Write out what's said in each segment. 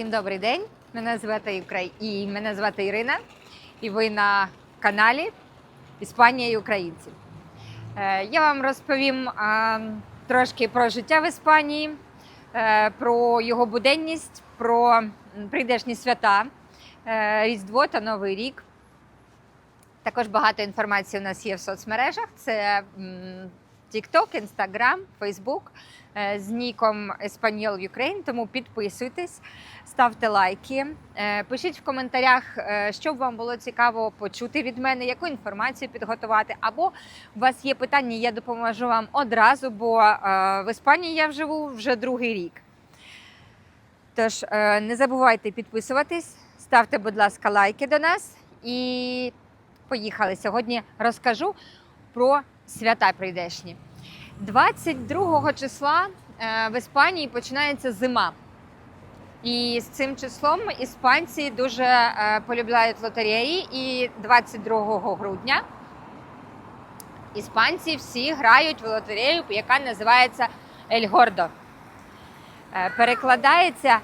Всім добрий день. Мене звати Украї... і мене звати Ірина. І ви на каналі Іспанія і Українці. Е, Я вам розповім а, трошки про життя в Іспанії, е, про його буденність, про прийдешні свята, е, Різдво та Новий рік. Також багато інформації у нас є в соцмережах: це TikTok, Instagram, Facebook е, з ніком Espanol Ukraine. Тому підписуйтесь, ставте лайки, е, пишіть в коментарях, що б вам було цікаво почути від мене, яку інформацію підготувати. Або у вас є питання, я допоможу вам одразу, бо в Іспанії я живу вже другий рік. Тож е, не забувайте підписуватись, ставте, будь ласка, лайки до нас і поїхали. Сьогодні розкажу про свята прийдешні. 22 числа е, в Іспанії починається зима. І з цим числом іспанці дуже е, полюбляють лотереї. І 22 грудня іспанці всі грають в лотерею, яка називається Ель Гордо. Е, Перекладається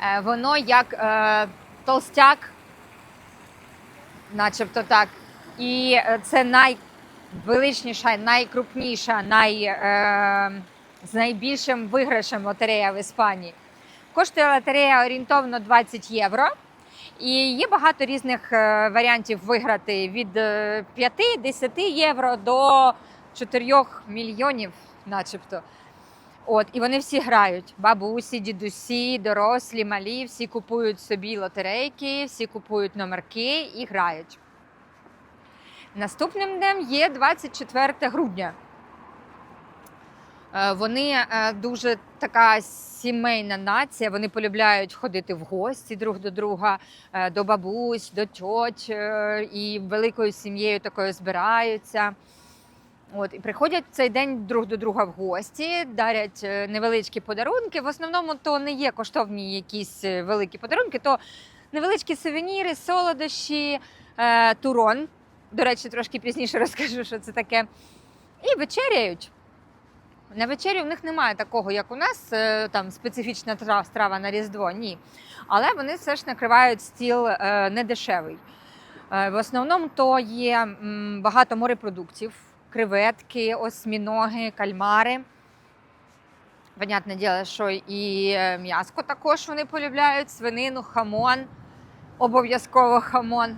е, воно як е, толстяк, начебто так. І це найвеличніша, найкрупніша, най, е, з найбільшим виграшем лотерея в Іспанії. Коштує лотерея орієнтовно 20 євро. І є багато різних варіантів виграти від е, 5-10 євро до 4 мільйонів, начебто. От, і вони всі грають. Бабусі, дідусі, дорослі, малі, всі купують собі лотерейки, всі купують номерки і грають. Наступним днем є 24 грудня. Е, Вони е, дуже така сімейна нація. Вони полюбляють ходити в гості друг до друга, е, до бабусь, до тьоть, і великою сім'єю такою збираються. От, і приходять цей день друг до друга в гості, дарять е, невеличкі подарунки. В основному то не є коштовні якісь е, великі подарунки, то невеличкі сувеніри, солодощі, е, турон. До речі, трошки пізніше розкажу, що це таке. І вечеряють. На вечері в них немає такого, як у нас, е, там специфічна страва на Різдво. Ні. Але вони все ж накривають стіл недешевий. В основному то є багато морепродуктів, креветки, осьміноги, кальмари. Понятне діло, що і е, м'яско також вони полюбляють, свинину, хамон, обов'язково хамон.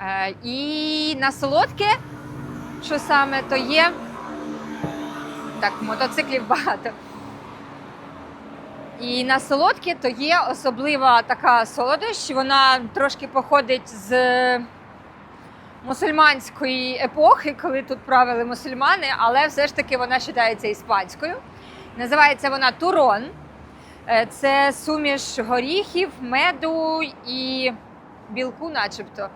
Е, І на солодке, що саме, то є. Так, мотоциклів багато. І на солодке то є особлива така солодощ. Вона трошки походить з мусульманської епохи, коли тут правили мусульмани, але все ж таки вона вважається іспанською. Називається вона турон. Е, Це суміш горіхів, меду і білку, начебто.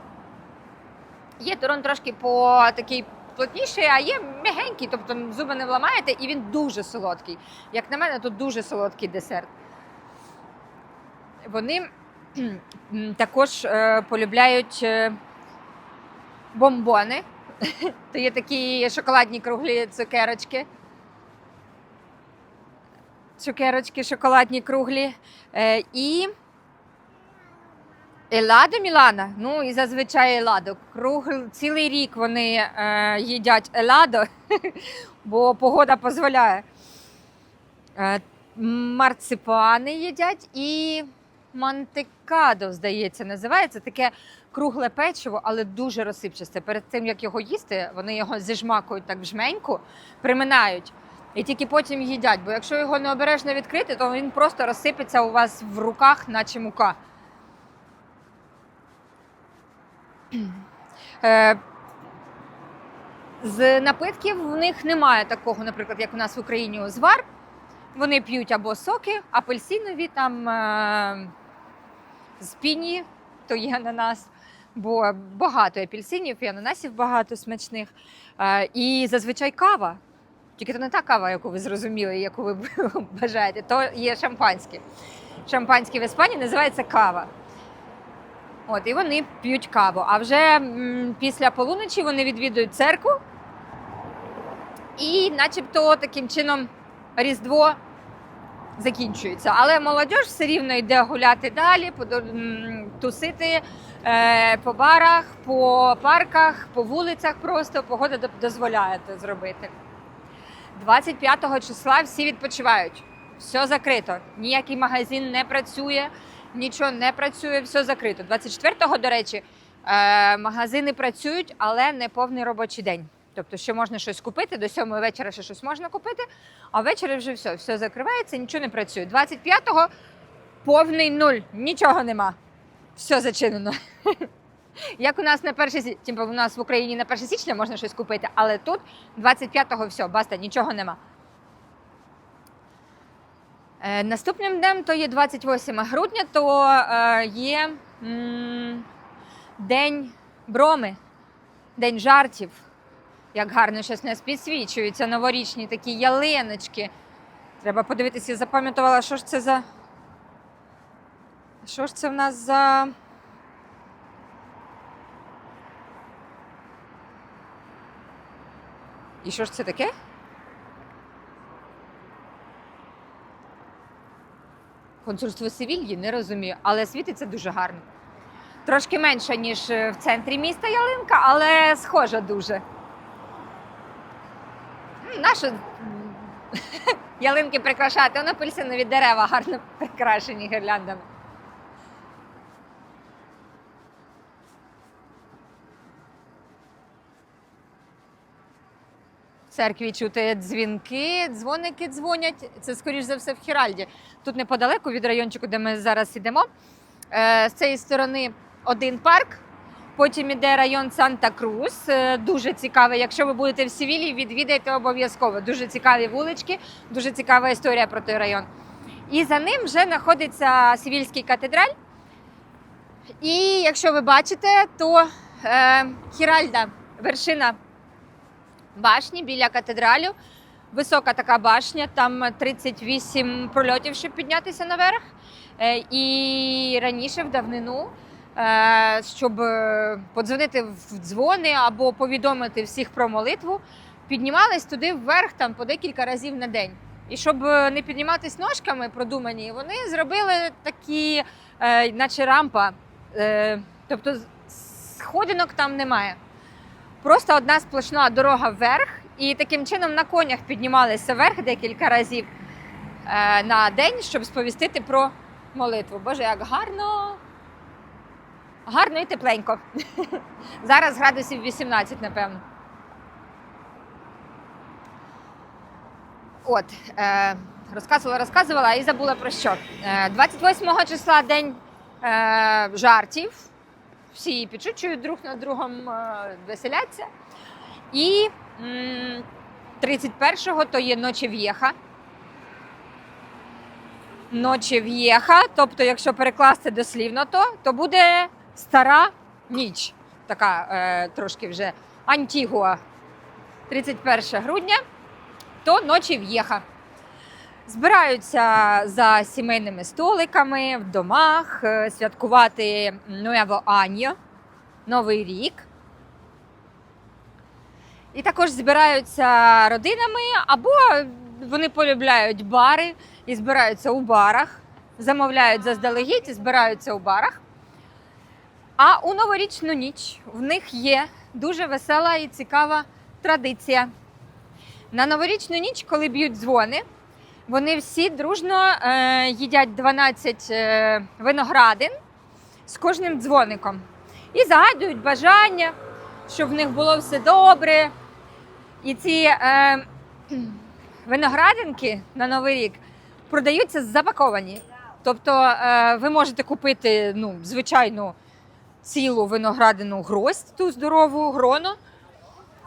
Є турон трошки по такий плотніший, а є м'ягенький, тобто зуби не вламаєте, і він дуже солодкий. Як на мене, то дуже солодкий десерт. Вони також е, полюбляють е, бомбони. То є такі шоколадні круглі цукерочки. Цукерочки, шоколадні круглі. Е, і Еладо Мілана. Ну і зазвичай еладо. Круг, цілий рік вони е, їдять еладо, бо погода дозволяє. Е, марципани їдять і мантикадо, здається, називається. Таке кругле печиво, але дуже розсипчасте. Перед тим, як його їсти, вони його зіжмакують так в жменьку, приминають. І тільки потім їдять. Бо якщо його необережно відкрити, то він просто розсипеться у вас в руках, наче мука. Е, З напитків в них немає такого, наприклад, як у нас в Україні узвар. Вони п'ють або соки, апельсинові, там е, з піні, то є ананас, бо багато апельсинів і ананасів багато смачних. Е, і зазвичай кава. Тільки то не та кава, яку ви зрозуміли, яку ви бажаєте, то є шампанське. Шампанське в Іспанії називається кава. От, і вони п'ють каву. А вже м, після полуночі вони відвідують церкву. І начебто таким чином Різдво закінчується. Але молодь все рівно йде гуляти далі, тусити по барах, по парках, по вулицях просто погода дозволяє це зробити. 25 числа всі відпочивають. Все закрито. Ніякий магазин не працює, нічого не працює, все закрито. 24-го, до речі, е, магазини працюють, але не повний робочий день. Тобто, ще можна щось купити, до 7 вечора ще щось можна купити, а ввечері вже все, все закривається, нічого не працює. 25-го повний нуль, нічого нема. Все зачинено. Як у нас на 1 січня, типу у нас в Україні на 1 січня можна щось купити, але тут 25-го все, баста, нічого нема. Е, наступним днем то є 28 грудня, то е, є м, День броми, День жартів. Як гарно щось нас підсвічуються новорічні такі ялиночки. Треба подивитися, я запам'ятувала, що ж це за. Що ж це в нас за. І що ж це таке? Консульство Севільї не розумію, але світиться дуже гарно. Трошки менша, ніж е, в центрі міста ялинка, але схожа дуже. Нащо ялинки прикрашати? Воно апельсинові дерева гарно прикрашені гірляндами. Церкві чути дзвінки, дзвоники дзвонять. Це, скоріш за все, в Хіральді. Тут неподалеку від райончику, де ми зараз ідемо. Е, З цієї сторони один парк, потім іде район Санта-Крус. Е, Дуже цікавий. Якщо ви будете в Севілі, відвідайте обов'язково. Дуже цікаві вулички, дуже цікава історія про той район. І за ним вже знаходиться Севільський катедраль. І якщо ви бачите, то е, Хіральда, вершина башні біля катедралю. Висока така башня, там 38 прольотів, щоб піднятися наверх. Е, І раніше в давнину, е, щоб е, подзвонити в дзвони або повідомити всіх про молитву, піднімались туди вверх там по декілька разів на день. І щоб не підніматись ножками продумані, вони зробили такі, наче рампа. Тобто сходинок там немає. Просто одна сплошна дорога вверх, і таким чином на конях піднімалися вверх декілька разів е, на день, щоб сповістити про молитву. Боже, як гарно! Гарно і тепленько. Зараз градусів 18, напевно. От, е, розказувала, розказувала і забула про що. Е, 28 числа день е, жартів. Всі її підшучують друг над другом, е, веселяться. І 31-го то є ночі в'єха. Ночі в'єха, тобто, якщо перекласти дослівно, то, то буде стара ніч. Така е, трошки вже антігуа. 31 грудня, то ночі в'єха. Збираються за сімейними столиками в домах, е, святкувати Нуево Аньо, Новий рік. І також збираються родинами, або вони полюбляють бари і збираються у барах, замовляють заздалегідь і збираються у барах. А у новорічну ніч в них є дуже весела і цікава традиція. На новорічну ніч, коли б'ють дзвони, вони всі дружно е, їдять 12 е, виноградин з кожним дзвоником і загадують бажання, щоб в них було все добре. І ці е, виноградинки на Новий рік продаються запаковані. Тобто е, ви можете купити ну, звичайну цілу виноградину гроздь, ту здорову грону.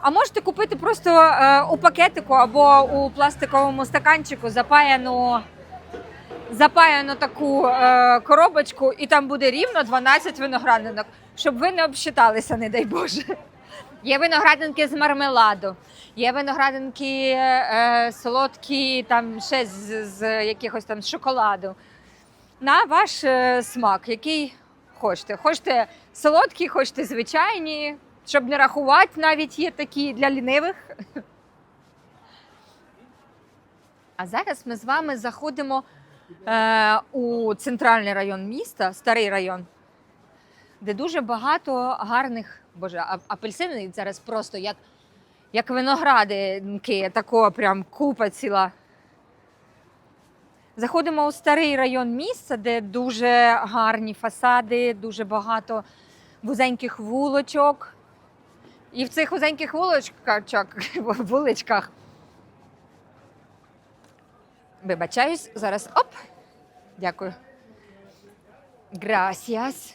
А можете купити просто е, у пакетику або у пластиковому стаканчику запаяну, запаяну таку е, коробочку, і там буде рівно 12 виноградинок, щоб ви не обсчиталися, не дай Боже. Є виноградинки з мармеладу, є виноградинки е, солодкі, там ще з, з якихось там з шоколаду. На ваш е, смак, який хочете. Хочете солодкі, хочете звичайні, щоб не рахувати, навіть є такі для лінивих. А зараз ми з вами заходимо е, у центральний район міста, старий район, де дуже багато гарних, боже, апельсини зараз просто як, як виноградинки, такого прям купа ціла. Заходимо у старий район міста, де дуже гарні фасади, дуже багато вузеньких вулочок. І в цих вузеньких вулочках, вуличках Вибачаюсь, зараз оп. Дякую. Грасіас.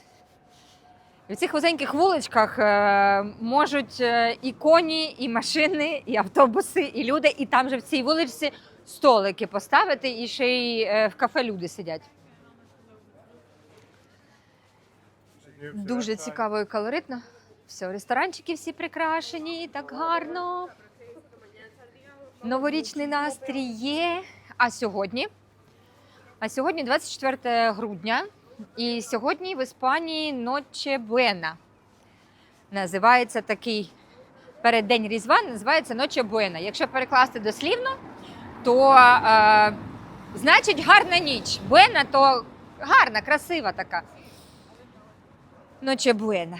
В цих вузеньких вуличках е, можуть е, і коні, і машини, і автобуси, і люди, і там же в цій вуличці столики поставити, і ще й е, в кафе люди сидять. Дуже цікаво і колоритно. Все, ресторанчики всі прикрашені, так гарно. Новорічний настрій є. А сьогодні? А сьогодні 24 грудня, і сьогодні в Іспанії Ноче Буена. Називається такий переддень Різдва, називається Ноче Буена. Якщо перекласти дослівно, то е, значить гарна ніч. Буена то гарна, красива така. Ноче Буена.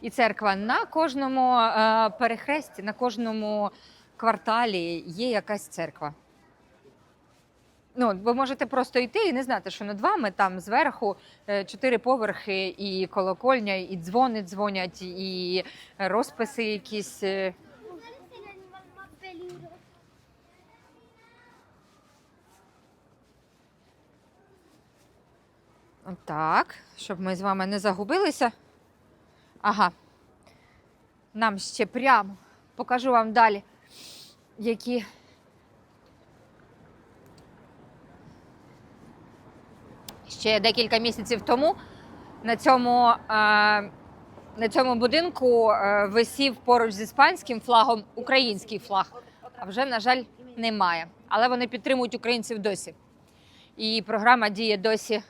І церква на кожному е, перехресті, на кожному кварталі є якась церква. Ну, ви можете просто йти і не знати, що над вами там зверху е, чотири поверхи, і колокольня, і дзвони дзвонять, і розписи якісь. е. Так, щоб ми з вами не загубилися. Ага. Нам ще прямо. Покажу вам далі, які. Ще декілька місяців тому на цьому, е, на цьому будинку е, висів поруч з іспанським флагом український флаг. А вже, на жаль, немає. Але вони підтримують українців досі. І програма діє досі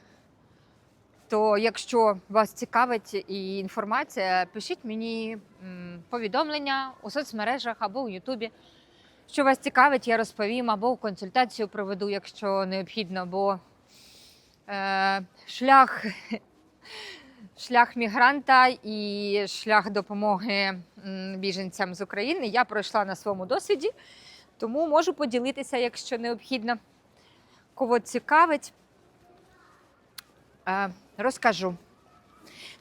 то якщо вас цікавить і інформація, пишіть мені повідомлення у соцмережах або у Ютубі. Що вас цікавить, я розповім або консультацію проведу, якщо необхідно, бо е, шлях, шлях мігранта і шлях допомоги біженцям з України я пройшла на своєму досвіді, тому можу поділитися, якщо необхідно. Кого цікавить. Е, розкажу.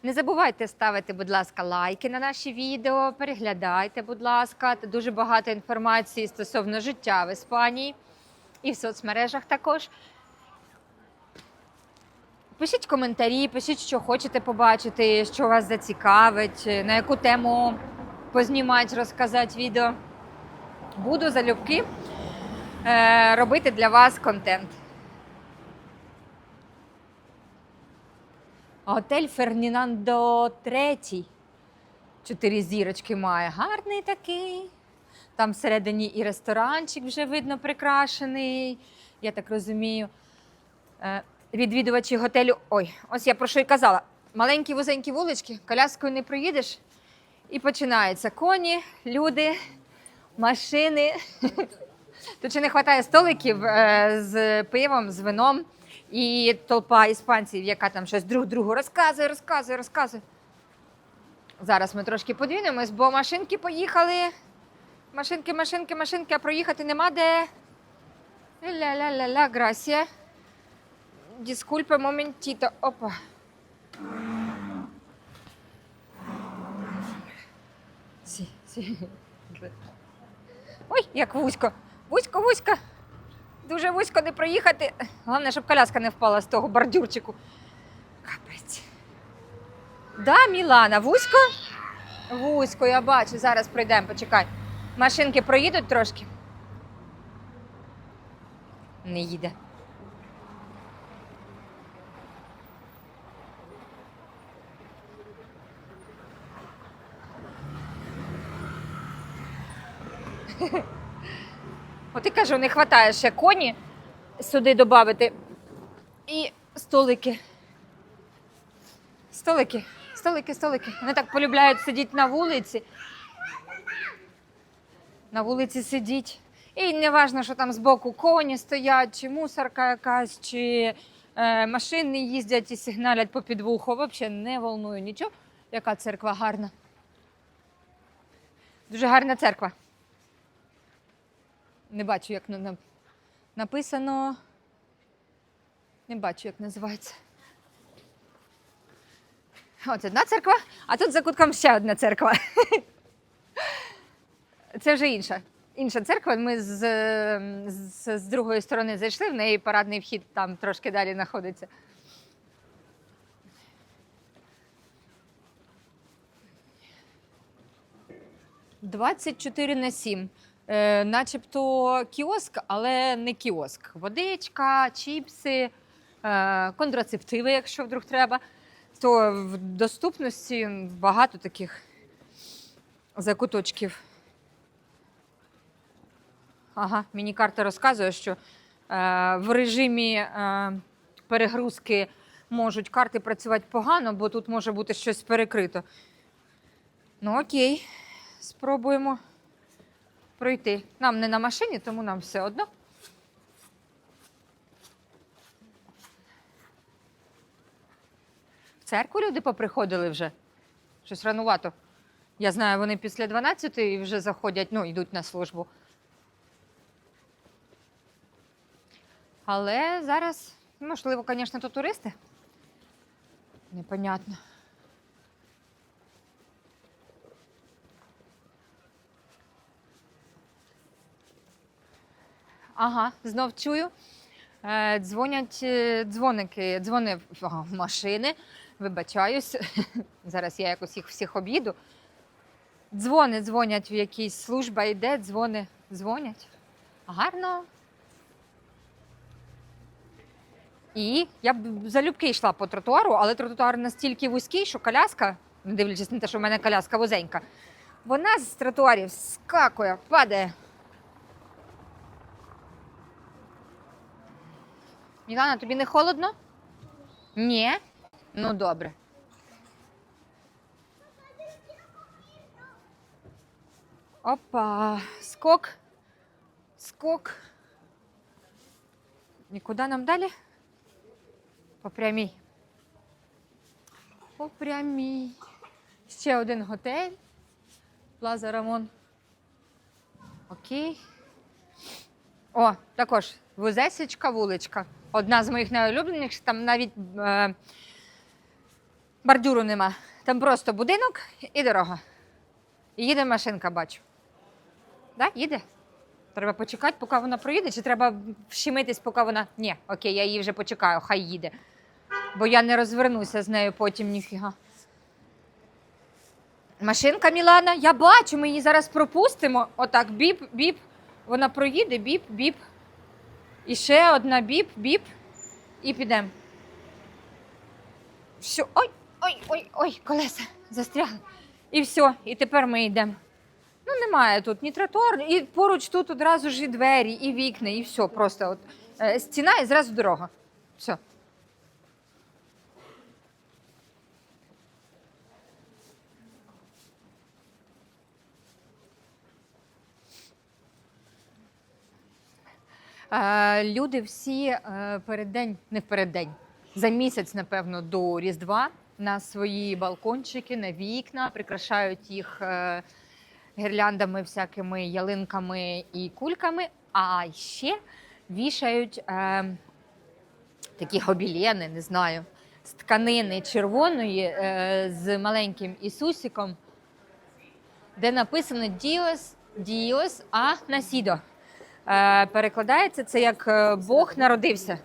Не забувайте ставити, будь ласка, лайки на наші відео, переглядайте, будь ласка. Дуже багато інформації стосовно життя в Іспанії і в соцмережах також. Пишіть коментарі, пишіть, що хочете побачити, що вас зацікавить, на яку тему познімати, розказати відео. Буду залюбки е, робити для вас контент. Готель Фердінандо III. Чотири зірочки має. Гарний такий. Там всередині і ресторанчик вже видно прикрашений. Я так розумію. Е, Відвідувачі готелю. Ой, ось я про що й казала. Маленькі вузенькі вулички, коляскою не проїдеш. І починається коні, люди, машини. Тут ще не вистачає столиків е, з пивом, з вином. І толпа іспанців, яка там щось друг другу розказує, розказує, розказує. Зараз ми трошки подвінемось, бо машинки поїхали. Машинки, машинки, машинки, а проїхати нема де. Ля-ля-ля-ля, грасія. Діскульпе моментіто. Опа. Сі, сі. Ой, як вузько. Вузько, вузько. Дуже вузько не проїхати. Головне, щоб коляска не впала з того бордюрчику. Капець. Да, Мілана, вузько? Вузько, я бачу. Зараз пройдемо, почекай. Машинки проїдуть трошки. Не їде. От і кажу, не вистачає ще коні сюди додати. І столики. Столики, столики, столики. Вони так полюбляють сидіти на вулиці. На вулиці сидіть. І не важно, що там збоку коні стоять, чи мусорка якась, чи е, машини їздять і сигналять по підвуху. Взагалі не волнує нічого. Яка церква гарна. Дуже гарна церква. Не бачу, як на- на- написано. Не бачу, як називається. Ось одна церква, а тут за кутком ще одна церква. Це вже інша. Інша церква. Ми з, з, з другої сторони зайшли, в неї парадний вхід там трошки далі знаходиться. Двадцять чотири на сім. Е, начебто кіоск, але не кіоск. Водичка, чіпси, е, контрацептиви, якщо вдруг треба. То в доступності багато таких закуточків. Ага, мені карта розказує, що е, в режимі е, перегрузки можуть карти працювати погано, бо тут може бути щось перекрито. Ну окей, спробуємо пройти. Нам не на машині, тому нам все одно. В церкву люди поприходили вже. Щось ранувато. Я знаю, вони після 12 і вже заходять, ну, йдуть на службу. Але зараз, можливо, звісно, то туристи. Непонятно. Ага, знов чую. Е, Дзвонять е, дзвоники, дзвони ага, машини. Вибачаюсь. Зараз я якось їх всіх об'їду. Дзвони дзвонять в якійсь служба йде, дзвони дзвонять. Гарно. І я б залюбки йшла по тротуару, але тротуар настільки вузький, що коляска, не дивлячись на те, що в мене коляска вузенька, вона з тротуарів скакує, падає. Мілана, тобі не холодно? Ні? Ну добре. Опа, скок. Скок. І куди нам далі? По прямій. По прямій. Ще один готель. Плаза Рамон. Окей. О, також вузесечка вуличка. Одна з моїх найулюбленіших, там навіть е, бордюру нема. Там просто будинок і дорога. І їде машинка, бачу. Да, їде? Треба почекати, поки вона проїде, чи треба вщемитись, поки вона. Ні, окей, я її вже почекаю, хай їде. Бо я не розвернуся з нею потім ніфіга. Машинка Мілана, я бачу, ми її зараз пропустимо. Отак, біп, біп. Вона проїде, біп, біп. І ще одна біп, біп. І підемо. Все, ой, ой, ой, ой, колеса застрягли. І все, і тепер ми йдемо. Ну, немає тут ні тротуар, і поруч тут одразу ж і двері, і вікна, і все. Просто от е, стіна і зразу дорога. Все. Люди всі е, переддень, не переддень, за місяць, напевно, до Різдва на свої балкончики, на вікна, прикрашають їх е, гірляндами, всякими ялинками і кульками, а ще вішають е, такі гобілени, не знаю, з тканини червоної е, з маленьким Ісусиком, де написано Діос, Діос а Насідо. Е, перекладається це як е, Бог народився.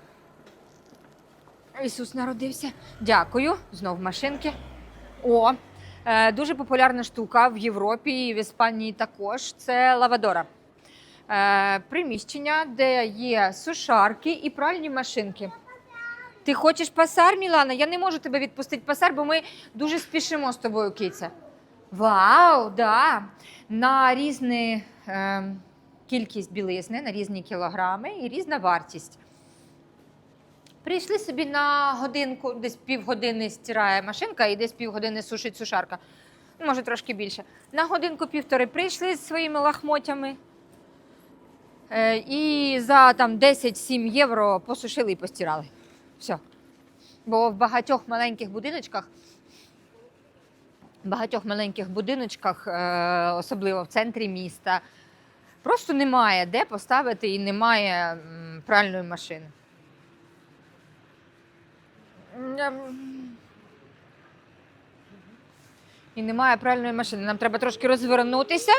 Ісус народився. Дякую. Знов машинки. О, е, дуже популярна штука в Європі і в Іспанії також. Це лавадора. Приміщення, де є сушарки і пральні машинки. Ти хочеш пасар, Мілана? Я не можу тебе відпустити пасар, бо ми дуже спішимо з тобою, киця. Вау, да. На різні е, кількість білизни, на різні кілограми і різна вартість. Прийшли собі на годинку, десь півгодини стирає машинка і десь півгодини сушить сушарка. Ну, Може, трошки більше. На годинку півтори прийшли зі своїми лахмотями. Е, і за там 10-7 євро посушили і постирали. Все. Бо в багатьох маленьких будиночках, в багатьох маленьких будиночках, е, особливо в центрі міста, просто немає де поставити і немає пральної машини. І немає пральної машини. Нам треба трошки розвернутися.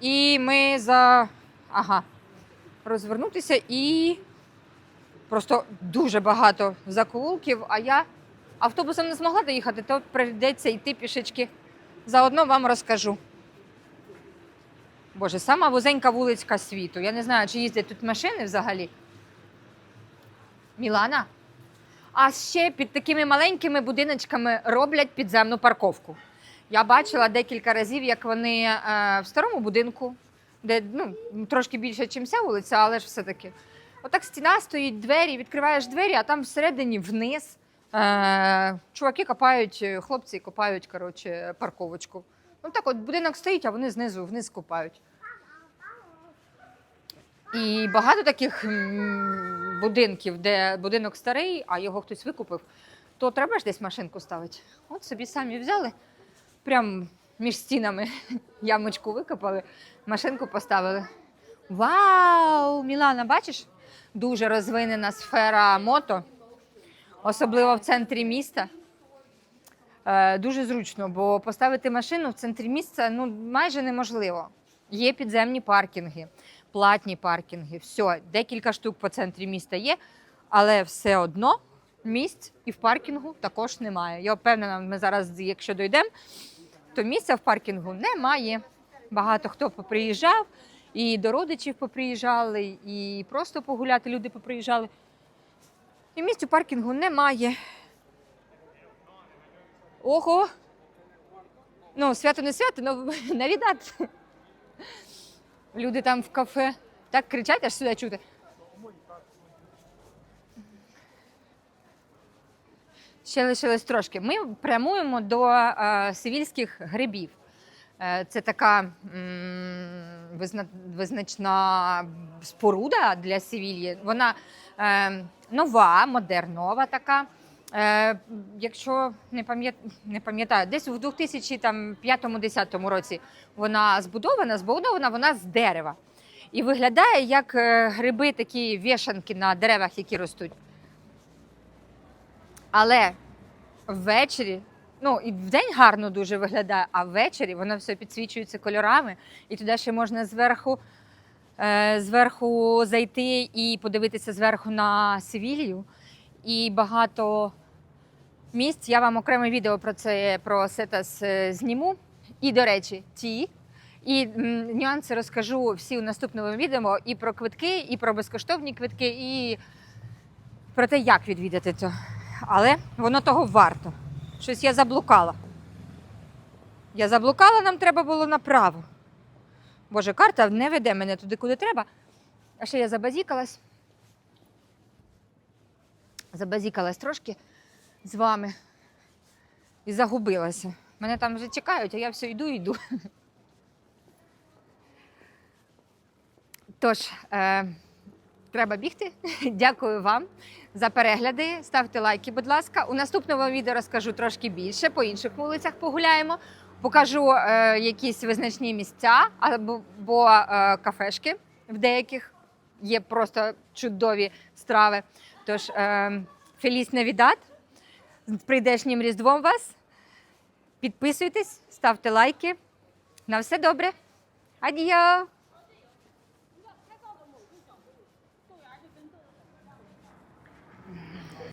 І ми за. Ага. Розвернутися і просто дуже багато закоулків, а я автобусом не змогла доїхати, то прийдеться йти пішечки. Заодно вам розкажу. Боже, сама вузенька вулицька світу. Я не знаю, чи їздять тут машини взагалі. Мілана? А ще під такими маленькими будиночками роблять підземну парковку. Я бачила декілька разів, як вони е, в старому будинку, де ну, трошки більше, ніж ця вулиця, але ж все-таки. Отак стіна стоїть, двері, відкриваєш двері, а там всередині вниз е, чуваки копають, хлопці копають коротше, парковочку. Ну так от будинок стоїть, а вони знизу вниз копають. І багато таких будинків, де будинок старий, а його хтось викупив, то треба ж десь машинку ставити. От собі самі взяли, прям між стінами ямочку викопали, машинку поставили. Вау! Мілана, бачиш? Дуже розвинена сфера мото, особливо в центрі міста. Е, Дуже зручно, бо поставити машину в центрі міста ну, майже неможливо. Є підземні паркінги, платні паркінги, все, декілька штук по центрі міста є, але все одно місць і в паркінгу також немає. Я впевнена, ми зараз, якщо дійдемо, то місця в паркінгу немає. Багато хто поприїжджав, і до родичів поприїжджали, і просто погуляти люди поприїжджали. І місць у паркінгу немає. Ого! Ну, свято не свято, ну навідати. Люди там в кафе так кричать, аж сюди чути. Ще лишилось трошки. Ми прямуємо до е, сивільських грибів. Е, це така м, визна, визначна споруда для Севільї. Вона е, нова, модернова така. Е, якщо не пам'ят- не пам'ятаю, десь в 2005-2010 році вона збудована, збудована вона з дерева. І виглядає як е, гриби, такі вішанки на деревах, які ростуть. Але ввечері, ну і вдень гарно дуже виглядає, а ввечері воно все підсвічується кольорами, і туди ще можна зверху, е, зверху зайти і подивитися зверху на Севілью. І багато місць. Я вам окреме відео про це про Сетас е, зніму. І, до речі, ті. І нюанси розкажу всі у наступному відео і про квитки, і про безкоштовні квитки, і про те, як відвідати це. Але воно того варто. Щось я заблукала. Я заблукала, нам треба було направо. Боже, карта не веде мене туди, куди треба. А ще я забазікалась. Забазікалась трошки з вами і загубилася. Мене там вже чекають, а я все йду йду. Тож, е, треба бігти. Дякую вам за перегляди. Ставте лайки, будь ласка. У наступному відео розкажу трошки більше. По інших вулицях погуляємо. Покажу е, якісь визначні місця або бо, е, кафешки в деяких є просто чудові страви. Тож, е, Феліс Навідат. З прийдешнім Різдвом вас. Підписуйтесь, ставте лайки. На все добре. Адіо!